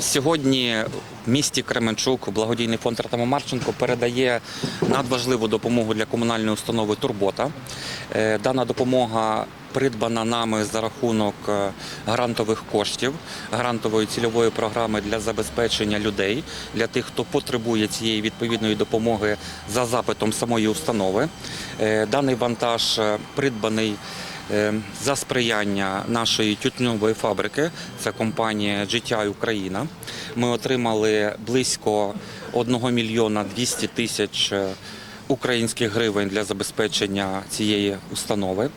Сьогодні в місті Кременчук благодійний фонд Артема Марченко передає надважливу допомогу для комунальної установи Турбота. Е, Дана допомога придбана нами за рахунок е, грантових коштів, грантової цільової програми для забезпечення людей, для тих, хто потребує цієї відповідної допомоги за запитом самої установи. Е, Даний вантаж е, придбаний за сприяння нашої тютюнової фабрики, це компанія GTI Україна. Ми отримали близько 1 мільйона 200 тисяч українських гривень для забезпечення цієї установи.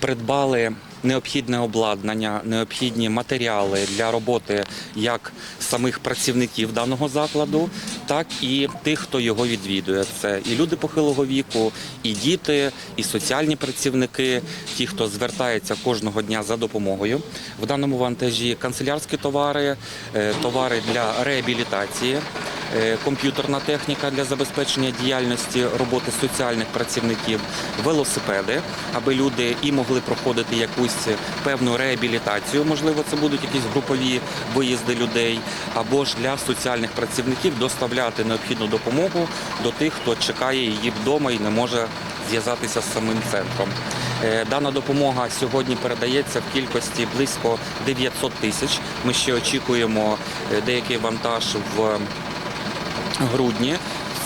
Придбали необхідне обладнання, необхідні матеріали для роботи як самих працівників даного закладу, так і тих, хто його відвідує. Це і люди похилого віку, і діти, і соціальні працівники, ті, хто звертається кожного дня за допомогою. В даному вантажі канцелярські товари, е, товари для реабілітації. Е, Комп'ютерна техніка для забезпечення діяльності роботи соціальних працівників, велосипеди, аби люди і могли проходити якусь певну реабілітацію. Можливо, це будуть якісь групові виїзди людей, або ж для соціальних працівників доставляти необхідну допомогу до тих, хто чекає її вдома і не може зв'язатися з самим центром. Е, Дана допомога сьогодні передається в кількості близько 900 тисяч. Ми ще очікуємо е, деякий вантаж в грудні.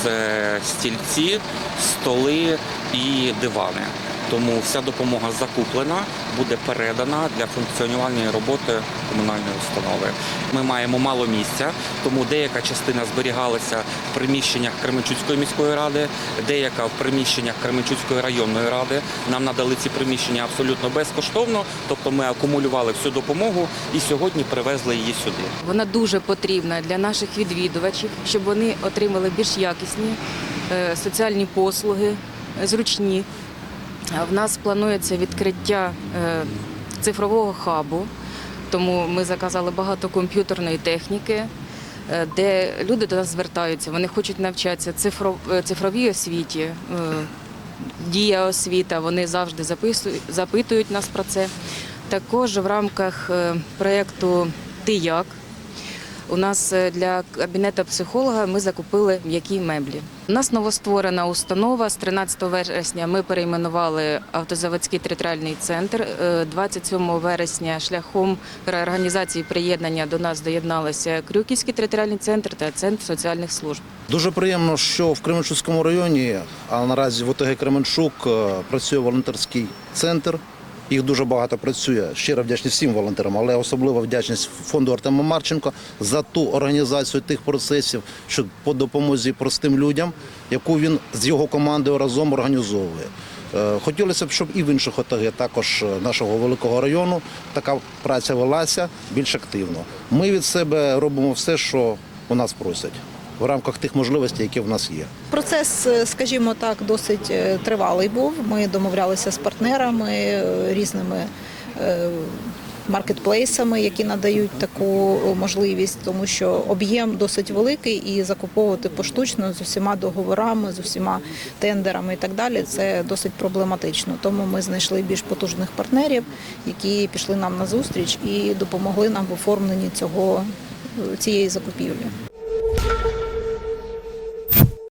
Це стільці, столи і дивани. Тому вся допомога закуплена, буде передана для функціонування роботи комунальної установи. Ми маємо мало місця, тому деяка частина зберігалася в приміщеннях Кременчуцької міської ради, деяка в приміщеннях Кременчуцької районної ради. Нам надали ці приміщення абсолютно безкоштовно, тобто ми акумулювали всю допомогу і сьогодні привезли її сюди. Вона дуже потрібна для наших відвідувачів, щоб вони отримали більш якісні е, соціальні послуги, е, зручні. В нас планується відкриття е, цифрового хабу, тому ми заказали багато комп'ютерної техніки, е, де люди до нас звертаються. Вони хочуть навчатися е, цифровій освіті, дія освіта. Вони завжди записують, запитують нас про це. Також в рамках проєкту Ти як у нас е, для кабінету психолога ми закупили м'які меблі. У нас новостворена установа. З 13 вересня ми перейменували автозаводський територіальний центр. Е, 27 вересня шляхом реорганізації приєднання до нас доєдналися Крюківський територіальний центр та центр соціальних служб. Дуже приємно, що в Кременчуцькому районі, а наразі в ОТГ Кременчук е, працює волонтерський центр. Їх дуже багато працює. Щиро вдячність всім волонтерам, але особливо вдячність фонду Артема Марченко за ту організацію тих процесів, що по допомозі простим людям, яку він з його командою разом організовує. Е, Хотілося б, щоб і в інших ОТГ, також е, нашого великого району, така праця велася більш активно. Ми від себе робимо все, що у нас просять в рамках тих можливостей, які в нас є. Процес, е, скажімо так, досить е, тривалий був. Ми домовлялися з партнерами е, різними маркетплейсами, які надають таку можливість, тому що об'єм досить великий і закуповувати поштучно з усіма договорами, з усіма тендерами і так далі. Це досить проблематично. Тому ми знайшли більш потужних партнерів, які пішли нам на зустріч і допомогли нам в оформленні цього цієї закупівлі.